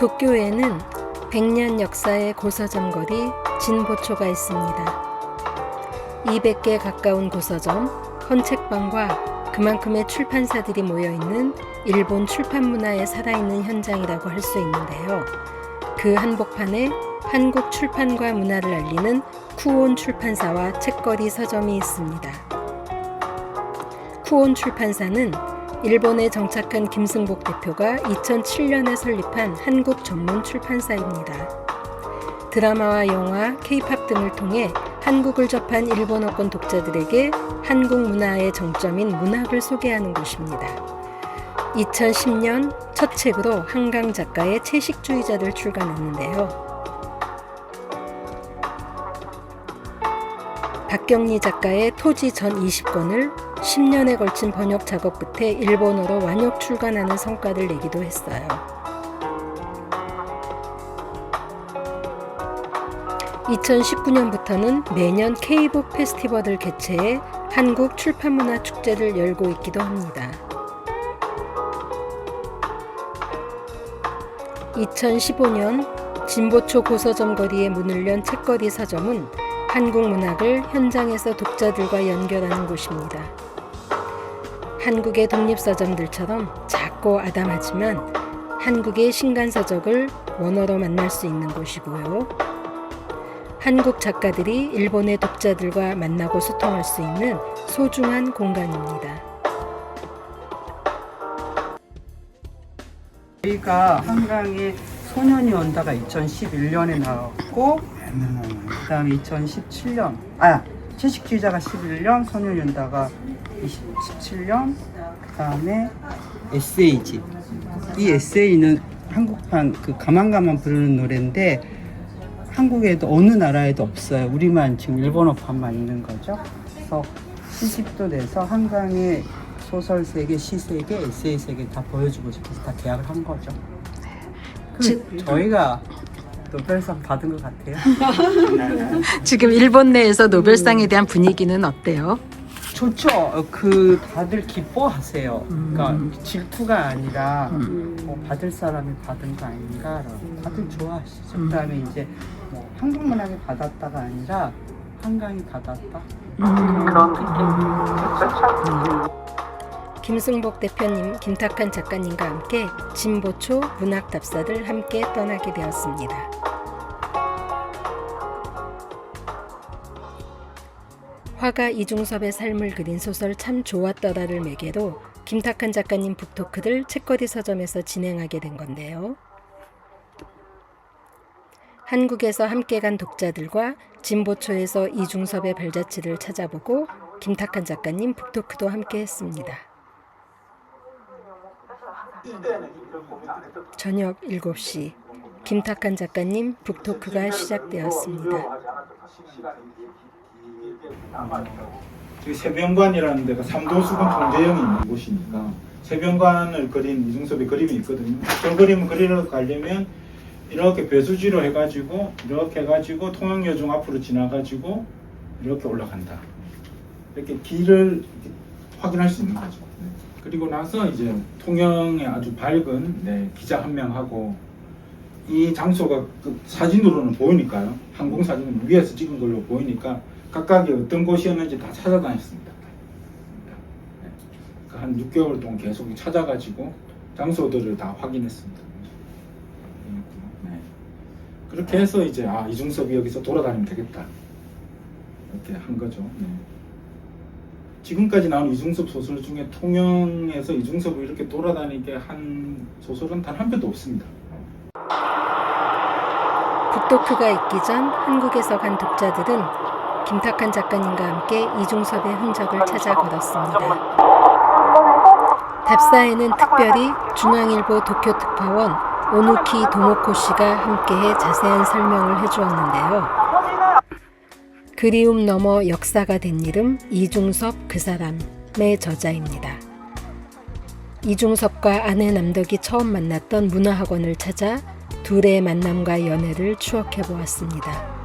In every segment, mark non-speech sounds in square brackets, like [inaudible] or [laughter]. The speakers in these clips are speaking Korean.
도쿄에는 100년 역사의 고서점 거리 진보초가 있습니다. 200개 가까운 고서점, 헌책방과 그만큼의 출판사들이 모여 있는 일본 출판 문화의 살아있는 현장이라고 할 수 있는데요. 그 한복판에 한국 출판과 문화를 알리는 쿠온 출판사와 책거리 서점이 있습니다. 쿠온 출판사는 일본에 정착한 김승복 대표가 2007년에 설립한 한국 전문 출판사입니다. 드라마와 영화, 케이팝 등을 통해 한국을 접한 일본어권 독자들에게 한국 문화의 정점인 문학을 소개하는 곳입니다. 2010년 첫 책으로 한강 작가의 채식주의자를 출간했는데요. 박경리 작가의 토지 전 20권을 10년에 걸친 번역 작업 끝에 일본어로 완역 출간하는 성과를 내기도 했어요. 2019년부터는 매년 K북 페스티벌을 개최해 한국 출판문화 축제를 열고 있기도 합니다. 2015년 진보초 고서점 거리에 문을 연 책거리 서점은 한국 문학을 현장에서 독자들과 연결하는 곳입니다. 한국의 독립서점들처럼 작고 아담하지만 한국의 신간서적을 원어로 만날 수 있는 곳이고요. 한국 작가들이 일본의 독자들과 만나고 소통할 수 있는 소중한 공간입니다. 저희가 한강에 소년이 온다가 2011년에 나왔고 그다음에 2017년 아 채식주의자가 11년 소년이 온다가 2017년 그다음에 에세이집 이 에세이는 한국판 그 가만가만 부르는 노래인데 한국에도 어느 나라에도 없어요 우리만 지금 일본어판만 있는 거죠 그래서 시집도 내서 한강의 소설 세계, 시 세계, 에세이 세계 다 보여주고 싶어서 다 계약을 한 거죠. 그 저희가 노벨상 받은 것 같아요. [laughs] 지금 일본 내에서 노벨상에 대한 분위기는 어때요? 좋죠. 어, 그 다들 기뻐하세요. 그러니까 질투가 아니라 뭐 받을 사람이 받은 거 아닌가. 다들 좋아하시죠. 그다음에 이제 뭐 한국 문학이 받았다가 아니라 한강이 받았다. 그런 느낌. 김승복 대표님, 김탁한 작가님과 함께 진보초 문학 답사를 함께 떠나게 되었습니다. 화가 이중섭의 삶을 그린 소설 참 좋았더라를 매개로 김탁한 작가님 북토크를 책거리 서점에서 진행하게 된 건데요. 한국에서 함께 간 독자들과 진보초에서 이중섭의 발자취를 찾아보고 김탁한 작가님 북토크도 함께 했습니다. 저녁 7시 김탁한 작가님 북토크가 시작되었습니다. 그 세병관이라는 데가 삼도수군 통제형이 있는 곳이니까 세병관을 그린 이중섭의 그림이 있거든요. 저 그림을 그리러 가려면 이렇게 배수지로 해가지고 이렇게 해가지고 통영여중 앞으로 지나가지고 이렇게 올라간다. 이렇게 길을 이렇게 확인할 수 있는 거죠. 네. 그리고 나서 이제 통영에 아주 밝은 네, 기자 한 명하고 이 장소가 그 사진으로는 보이니까요. 항공 사진은 위에서 찍은 걸로 보이니까 각각이 어떤 곳이었는지 다 찾아다녔습니다. 네. 그한 6개월 동안 계속 찾아가지고 장소들을 다 확인했습니다. 네. 그렇게 해서 이제 아 이중섭이 여기서 돌아다니면 되겠다 이렇게 한 거죠. 네. 지금까지 나온 이중섭 소설 중에 통영에서 이중섭을 이렇게 돌아다니게 한 소설은 단 한 편도 없습니다. 북토크가 있기 전 한국에서 간 독자들은 김탁한 작가님과 함께 이중섭의 흔적을 찾아 걸었습니다. 답사에는 특별히 중앙일보 도쿄 특파원 오누키 도모코 씨가 함께해 자세한 설명을 해주었는데요. 그리움 넘어 역사가 된 이름 이중섭 그 사람의 저자입니다. 이중섭과 아내 남덕이 처음 만났던 문화학원을 찾아 둘의 만남과 연애를 추억해 보았습니다.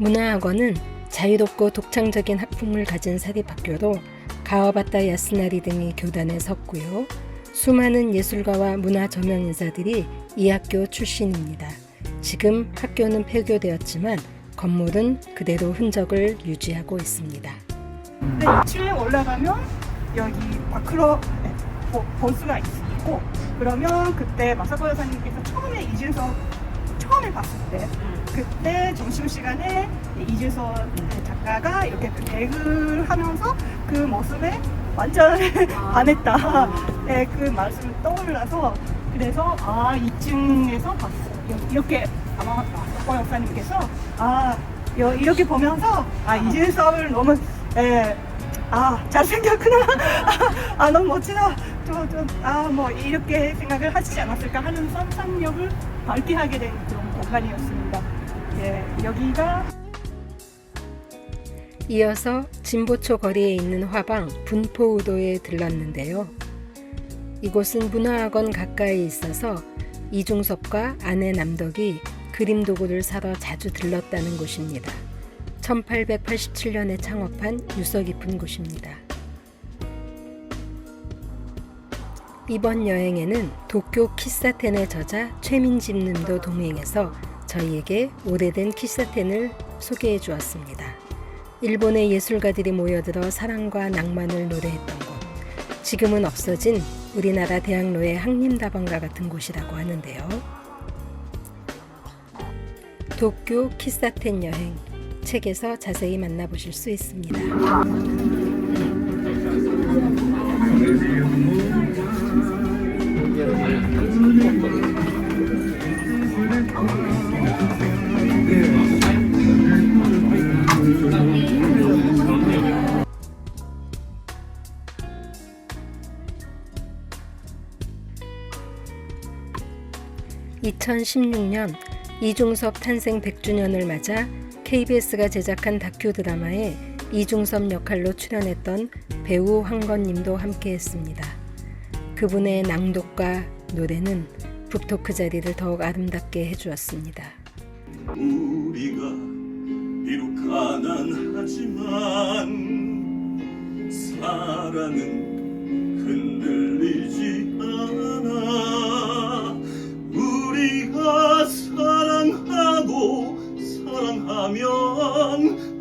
문화학원은 자유롭고 독창적인 학풍을 가진 사립학교로 가와바타 야스나리 등이 교단에 섰고요. 수많은 예술가와 문화 저명 인사들이 이 학교 출신입니다. 지금 학교는 폐교되었지만 건물은 그대로 흔적을 유지하고 있습니다. 근데 2층에 올라가면 여기 마크로 네, 보- 있- 있고 그러면 그때 마사코 여사님께서 처음에 이준석 처음에 봤을 때 그때 점심시간에 이준석 작가가 이렇게 그 개그를 하면서 그 모습에 완전 [laughs] 반했다. 네, 그 말씀을 떠올라서 그래서 아 2층에서 봤어요. 이렇게 아마 마사코 여사님께서 아 여- 이렇게 보면서 아 이준석을 너무 예, 아 잘생겼구나. [laughs] 아 너무 멋지다. 저저아뭐 이렇게 생각을 하시지 않았을까 하는 상상력을 밝게 하게 된 그런 공간이었습니다 예 여기가 이어서 진보초 거리에 있는 화방 분포우도에 들렀는데요. 이곳은 문화학원 가까이 있어서 이중섭과 아내 남덕이 그림 도구를 사러 자주 들렀다는 곳입니다. 1887년에 창업한 유서 깊은 곳입니다. 이번 여행에는 도쿄 키사텐의 저자 최민집 님도 동행해서 저희에게 오래된 키사텐을 소개해 주었습니다. 일본의 예술가들이 모여들어 사랑과 낭만을 노래했던 곳. 지금은 없어진 우리나라 대학로의 항림다방과 같은 곳이라고 하는데요. 도쿄 키사텐 여행 책에서 자세히 만나보실 수 있습니다. (2016년) 이중섭 탄생 100주년을 맞아 KBS가 제작한 다큐 드라마에 이중섭 역할로 출연했던 배우 황건님도 함께했습니다. 그분의 낭독과 노래는 북토크 자리를 더욱 아름답게 해주었습니다. 우리가 비록 가난하지만 사랑은 흔들리지 않아 우리가 사랑하고 사랑하면